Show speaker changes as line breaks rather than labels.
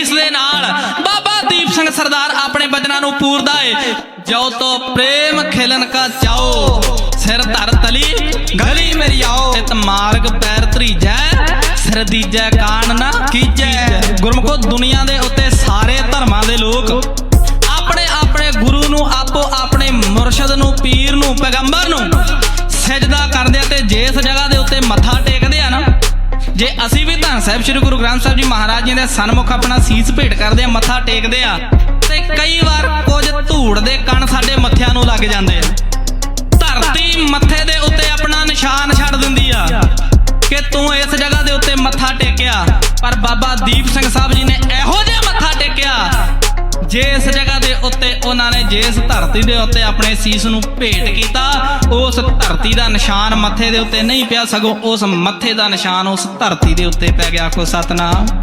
ਸੀਸ ਦੇ ਨਾਲ ਬਾਬਾ ਦੀਪ ਸਿੰਘ ਸਰਦਾਰ ਆਪਣੇ ਬਚਨਾਂ ਨੂੰ ਪੂਰਦਾ ਏ। ਜੋ ਤੋ ਪ੍ਰੇਮ ਖਿਲਨ ਕਾ ਚਾਓ ਸਿਰ ਧਰ ਤਲੀ, ਗਲੀ ਮੇਰੀ ਆਓ। ਇਤ ਮਾਰਗ ਪੈਰ ਧਰੀਜੈ, ਸਿਰ ਦੀਜੈ ਕਾਣ ਨਾ ਕੀਜੈ। ਗੁਰਮੁਖੋ ਦੁਨੀਆ ਦੇ ਉੱਤੇ ਸਾਰੇ ਧਰਮਾਂ ਦੇ ਲੋਕ ਆਪਣੇ ਆਪਣੇ ਗੁਰੂ ਨੂੰ, ਆਪੋ ਆਪਣੇ ਮੁਰਸ਼ਦ ਨੂੰ, ਪੀਰ ਨੂੰ, ਪੈਗੰਬਰ ਨੂੰ ਸਜਦਾ ਕਰਦੇ ਤੇ ਜਿਸ ਜਗ੍ਹਾ ਦੇ ਉੱਤੇ ਮੱਥਾ ਜੇ ਅਸੀਂ ਵੀ ਧੰਨ ਸਾਹਿਬ ਸ੍ਰੀ ਗੁਰੂ ਗ੍ਰੰਥ ਸਾਹਿਬ ਜੀ ਮਹਾਰਾਜ ਜੀ ਦੇ ਸਨਮੁਖ ਆਪਣਾ ਸੀਸ ਭੇਟ ਕਰਦੇ ਆ, ਮੱਥਾ ਟੇਕਦੇ ਆ, ਤੇ ਕਈ ਵਾਰ ਕੁਝ ਧੂੜ ਦੇ ਕਣ ਸਾਡੇ ਮੱਥਿਆਂ ਨੂੰ ਲੱਗ ਜਾਂਦੇ ਆ। ਧਰਤੀ ਮੱਥੇ ਦੇ ਉੱਤੇ ਆਪਣਾ ਨਿਸ਼ਾਨ ਛੱਡ ਦਿੰਦੀ ਆ ਕਿ ਤੂੰ ਇਸ ਜਗ੍ਹਾ ਦੇ ਉੱਤੇ ਮੱਥਾ ਟੇਕਿਆ। ਪਰ ਬਾਬਾ ਦੀਪ ਸਿੰਘ ਸਾਹਿਬ ਜੀ ਨੇ ਇਹੋ ਜਿਹਾ ਮੱਥਾ ਟੇਕਿਆ ਜਿਸ ਜਗ੍ਹਾ ਦੇ ਉੱਤੇ ਉਹਨਾਂ ਨੇ ਜਿਸ ਧਰਤੀ ਦੇ ਉੱਤੇ ਆਪਣੇ ਸੀਸ ਨੂੰ ਭੇਟ ਕੀਤਾ ਉਸ ਧਰਤੀ ਦਾ ਨਿਸ਼ਾਨ ਮੱਥੇ ਦੇ ਉੱਤੇ ਨਹੀਂ ਪਿਆ ਸਗੋਂ ਉਸ ਮੱਥੇ ਦਾ ਨਿਸ਼ਾਨ ਉਸ ਧਰਤੀ ਦੇ ਉੱਤੇ ਪੈ ਗਿਆ। ਕੋ ਸਤਨਾਮ।